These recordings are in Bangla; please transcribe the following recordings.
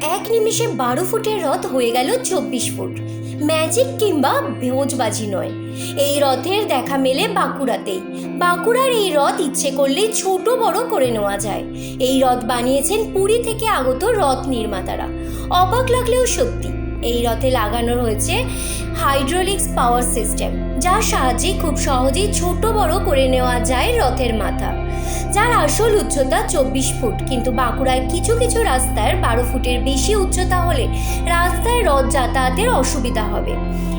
এক নিমিষে বারো ফুটের রথ হয়ে গেল চব্বিশ ফুট। ম্যাজিক কিংবা ভোজবাজি নয়। এই রথের দেখা মেলে বাঁকুড়াতেই। বাঁকুড়ার এই রথ ইচ্ছে করলে ছোট বড় করে নেওয়া যায়। এই রথ বানিয়েছেন পুরী থেকে আগত রথ নির্মাতারা। অবাক লাগলেও সত্যি। এই রথে লাগানো রয়েছে হাইড্রোলিক্স পাওয়ার সিস্টেম, যার সাহায্যে খুব সহজেই ছোট বড় করে নেওয়া যায় রথের মাথা। যার আসল উচ্চতা চব্বিশ ফুট, কিন্তু বাঁকুড়ায় কিছু কিছু রাস্তার বারো ফুটের বেশি উচ্চতা হলে রাস্তায় রথ যাতায়াতের অসুবিধা হবে।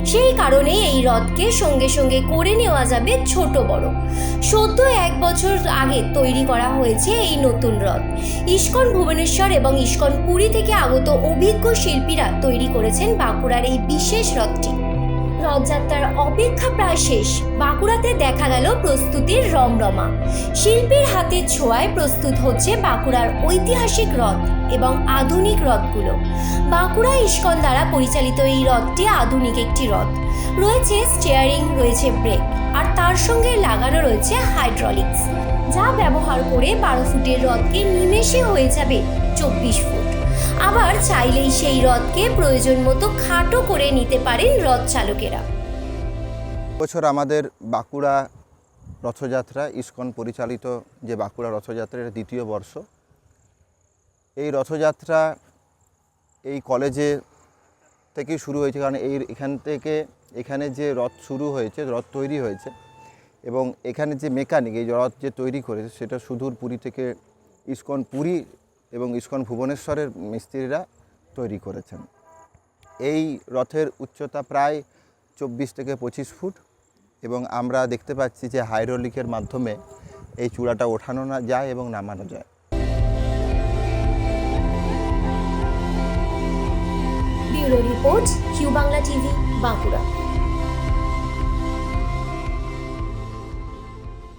সেই কারণেই এই রথকে সঙ্গে সঙ্গে করে নেওয়া যাবে ছোট বড়। সদ্য এক বছর আগে তৈরি করা হয়েছে এই নতুন রথ। ইস্কন ভুবনেশ্বর এবং ইস্কন পুরী থেকে আগত অভিজ্ঞ শিল্পীরা তৈরি করেছেন বাঁকুড়ার এই বিশেষ রথটি রথযাত্রার অপেক্ষা প্রায় শেষ, বাঁকুড়াতে দেখা গেল প্রস্তুতির রমরমা। শিল্পীর হাতের ছোঁয়ায় প্রস্তুত হচ্ছে বাঁকুড়ার ঐতিহাসিক রথ এবং আধুনিক রথগুলো বাঁকুড়া ইস্কন দ্বারা পরিচালিত এই রথটি আধুনিক একটি রথ রয়েছে স্টিয়ারিং, রয়েছে ব্রেক, আর তার সঙ্গে লাগানো রয়েছে হাইড্রলিক্স, যা ব্যবহার করে বারো ফুটের রথকে নিমেষে হয়ে যাবে চব্বিশ ফুট। আবার চাইলেই সেই রথকে প্রয়োজন মতো খাটো করে নিতে পারেন রথ চালকেরা। বছর আমাদের বাঁকুড়া রথযাত্রা, ইস্কন পরিচালিত যে বাঁকুড়া রথযাত্রার দ্বিতীয় বর্ষ। এই রথযাত্রা এই কলেজে থেকেই শুরু হয়েছে, কারণ এই এখান থেকে এখানে যে রথ শুরু হয়েছে, রথ তৈরি হয়েছে এবং এখানে যে মেকানিক, এই রথ যে তৈরি করেছে, সেটা সুদূর পুরী থেকে ইস্কন পুরী এবং ইস্কন ভুবনেশ্বরের মিস্ত্রিরা তৈরি করেছেন। এই রথের উচ্চতা প্রায় চব্বিশ থেকে পঁচিশ ফুট এবং আমরা দেখতে পাচ্ছি যে হাইড্রোলিকের মাধ্যমে এই চূড়াটা ওঠানো না যায় এবং নামানো যায়। Report, Q Bangla TV, Bankura.